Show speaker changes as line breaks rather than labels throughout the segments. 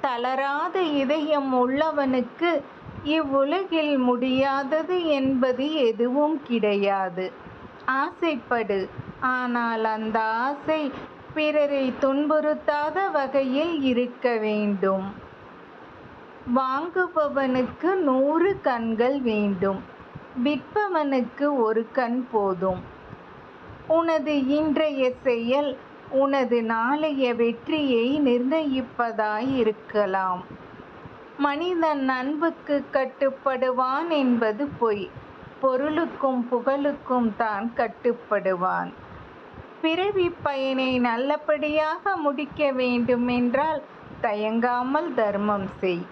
தளராத இதயம் உள்ளவனுக்கு இவ்வுலகில் முடியாதது என்பது எதுவும் கிடையாது. ஆசைப்படு. ஆனால் அந்த ஆசை பிறரை துன்புறுத்தாத வகையில் இருக்க வேண்டும். வாங்குபவனுக்கு நூறு கண்கள் வேண்டும். விற்பவனுக்கு ஒரு கண் போதும். உனது இன்றைய செயல் உனது நாளைய வெற்றியை நிர்ணயிப்பதாய் இருக்கலாம் மனிதன் நண்புக்கு கட்டுப்படுவான் என்பது பொய். பொருளுக்கும் புகழுக்கும் தான் கட்டுப்படுவான். பிறவி பயனை நல்லபடியாக முடிக்க வேண்டுமென்றால் தயங்காமல் தர்மம் செய்.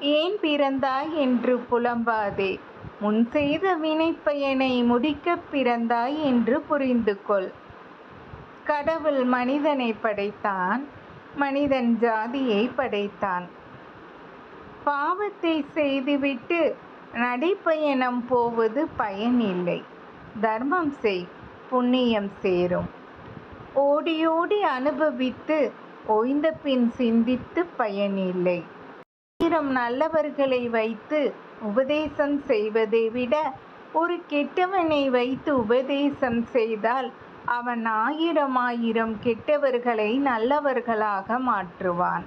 ஏன் பிறந்தாய் என்று புலம்பாதே. முன் செய்த வினைப்பயனை முடிக்கப் பிறந்தாய் என்று புரிந்து கொள் கடவுள் மனிதனை படைத்தான் மனிதன் ஜாதியை படைத்தான். பாவத்தை செய்துவிட்டு நடைப்பயணம் போவது பயனில்லை. தர்மம் செய் புண்ணியம் சேரும். ஓடி ஓடி அனுபவித்து ஓய்ந்த பின் சிந்தித்து பயனில்லை. ஆயிரம் நல்லவர்களை வைத்து உபதேசம் செய்வதை விட ஒரு கெட்டவனை வைத்து உபதேசம் செய்தால் அவன் ஆயிரம் ஆயிரம் கெட்டவர்களை நல்லவர்களாக மாற்றுவான்.